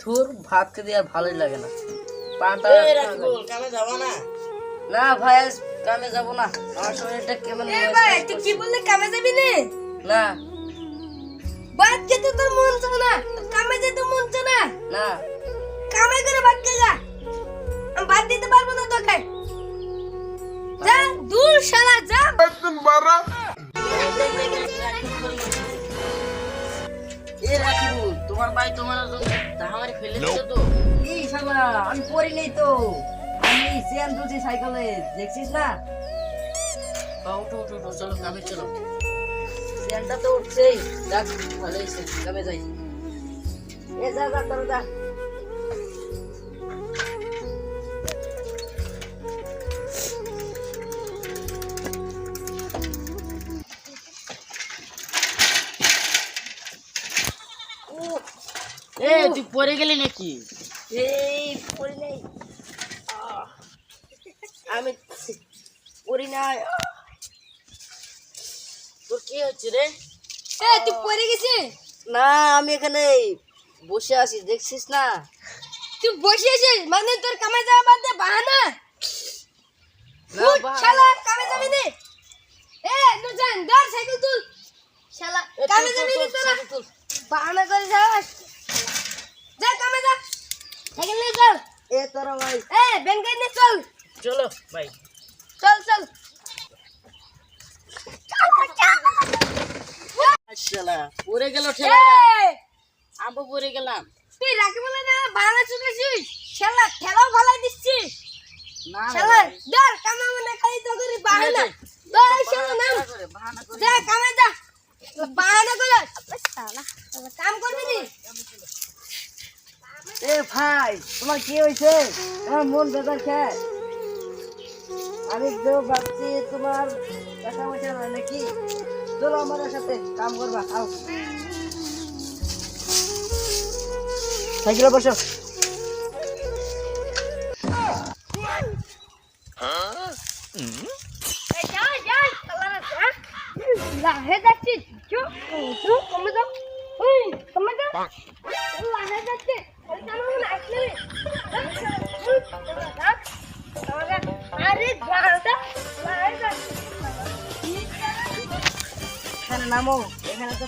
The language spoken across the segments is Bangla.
থুর ভাত খেতে আর ভালোই লাগে না। পাটা কামে যাব না? না ভাই আজ কামে যাব না। আমার শরীরটা কেমন ভাই তুই কি বললি কামে যাবি নে? না। ভাত খেতে তোর মন চায় না। তোর কামে যেতে মন চায় না। না। ভাই জন্য। তাহামারি ফেলে দিতে তো? এই শালা আমি পড়ি নেই তো। আমি চেন তুলছি সাইকেলে দেখছিস না? বা উঠো উঠো উঠো চলো চলো। চেনটা তো উঠছেই। দেখ ভালো হয়েছে কামে যাই। এ যা যা তোরা যা। এ তুই পড়ে গেলি নাকি? এই পড়ি নেই। আমি পড়ি নাই। তোর কি হচ্ছে রে? এ তুই পড়ে গেছিস? না আমি এখানে বসে আছি দেখছিস না? তুই বসে আছিস? মানে তোর কামে যাওয়া বাদ দে বাহানা। না। শালা কামে যাবি নে। এ নুজান ধর সাইকেল তুল। শালা কামে যাবি নে তোরা। বাহানা করে যাস? যা কামে যা। সাইকেল নিয়ে চল। এ তোরা ভাই। এ ব্যাংকে নিয়ে চল। চলো ভাই। চল চল। শালা পড়ে গেল ঠেলা এই, পড়ে গেলাম। তুই রাখি বলে না বাহানা চুকেছিস শালা ভালাই দিচ্ছিস না শালা ধর কামে মানে খালি তো করি বাহানা। ধর শালা নাম। যা কামে যা। নি ভাই, তোমার কি হয়েছে? তোমার মন বেজার খেয়ে। আমি তো ভাবছি তোমার টাকা পয়সা নয় নাকি? চলো আমাদের সাথে কাম করবা আও সাইকেলে বসো। এখানে নামো এখানে তো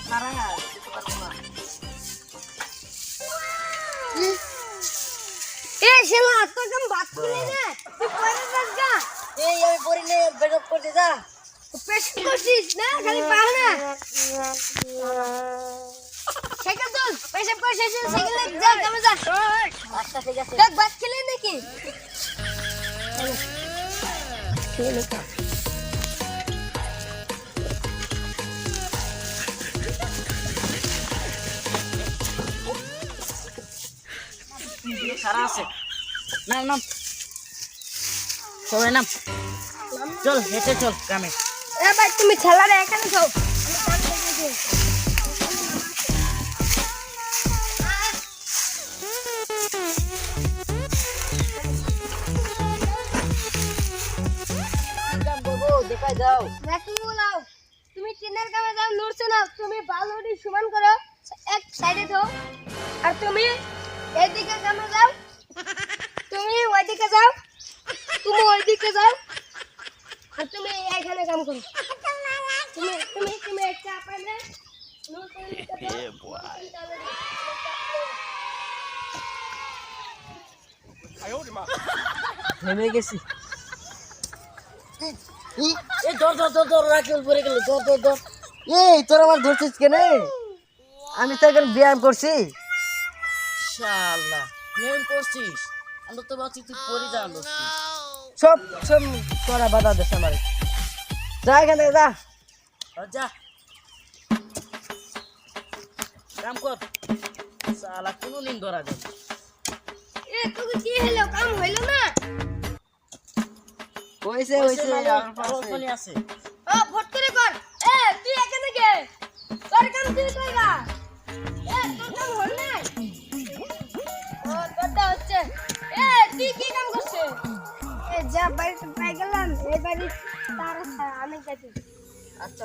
এ শালা তোর কাম বাত করে না। তুই পরে যাস এই আমি পড়ি নেই বেকআপ করতে যা। পেশ করছিস না খালি পাহনা চল পয়সা পয়সা সাইকেল যা কামে যা আচ্ছা ঠিক আছে। দেখ খেলে নাকি? সারা আছে নাম নাম। সবাই নাম। চল হেঁটে চল কামে এ তুমি ছেলারে এখানে খাও তুমি বালুটি সমান করো এক সাইডে দাও আর তুমি এদিকে কামে যাও? তুমি ওইদিকে যাও। তুমি ওইদিকে যাও। আর তুমি এখানে কাম করো। তুমি তুমি তুমি একটা আপনাদের থেমে গেছি। এই ধর ধর ধর ধর রাখিল পড়ে গেল। ধর ধর ধর এই তোর আমার ধরছিস কেনে? আমি তো এখন ব্যায়াম করছি। শালা নিয়ম করছিস? আমরা তো ভাবছি তুই সব সব তোরা বাধা দেশ আমার। যা এখান থেকে যা। যা। কাম কর। শালা কোনো দিন ধরা যাবে এ তোকে কি হলো? কাম হইল না? হয়েছে হয়েছে ওখানে আছে আচ্ছা,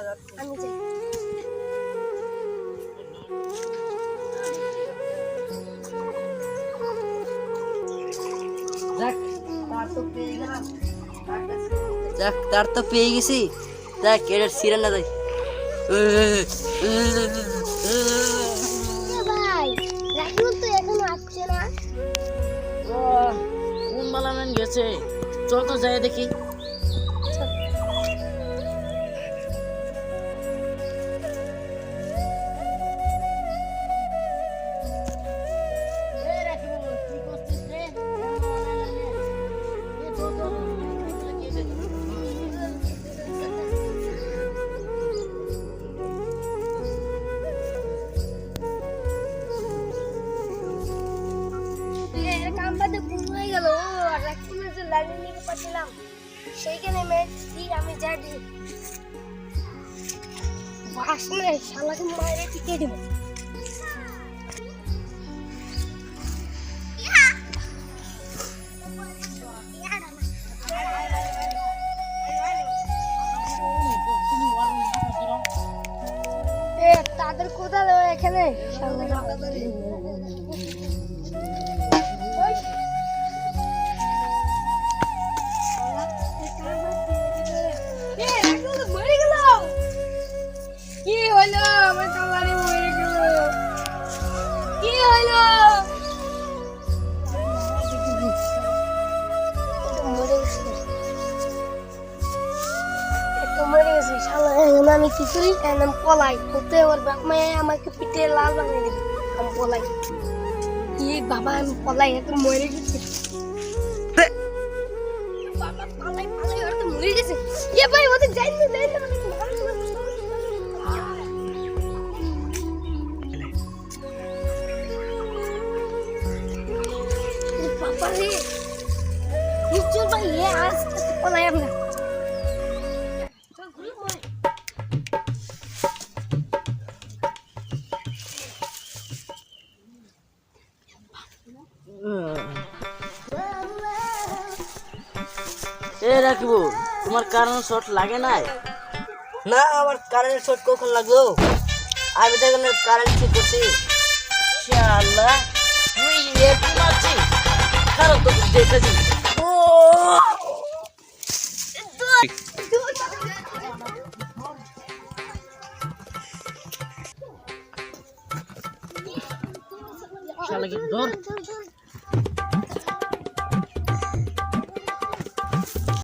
দেখ তার তো পেয়ে গেছি। দেখ এটার সিরে না যাই গেছে? চল তো যাই দেখি। সেইখানে মেয়েছি আমি যাই বাসনে শালাকে মারে টিকে দিব। তাদের কোথায় এখানে। আমি কি করি আমি পলাই। হতে ওর বাপ মায়ে আমাকে পিঠে লাল বানিয়ে দেবে আমি পলাই। কি বাবা আমি পলাই এত মরে গেছে। বাবা পালাই পালাই ওর তো মরে গেছে। এ ভাই ওদের যাই রাকিবুল তোমার কারণ শর্ট লাগে নাই? না আমার কারেন্ট শর্ট কখন লাগল? আমি তো এখানে কারেন্ট ঠিক করছি। শালা তুই এরকম মারছিস। কারণ তো দেখেছি ও শালা কি ধর।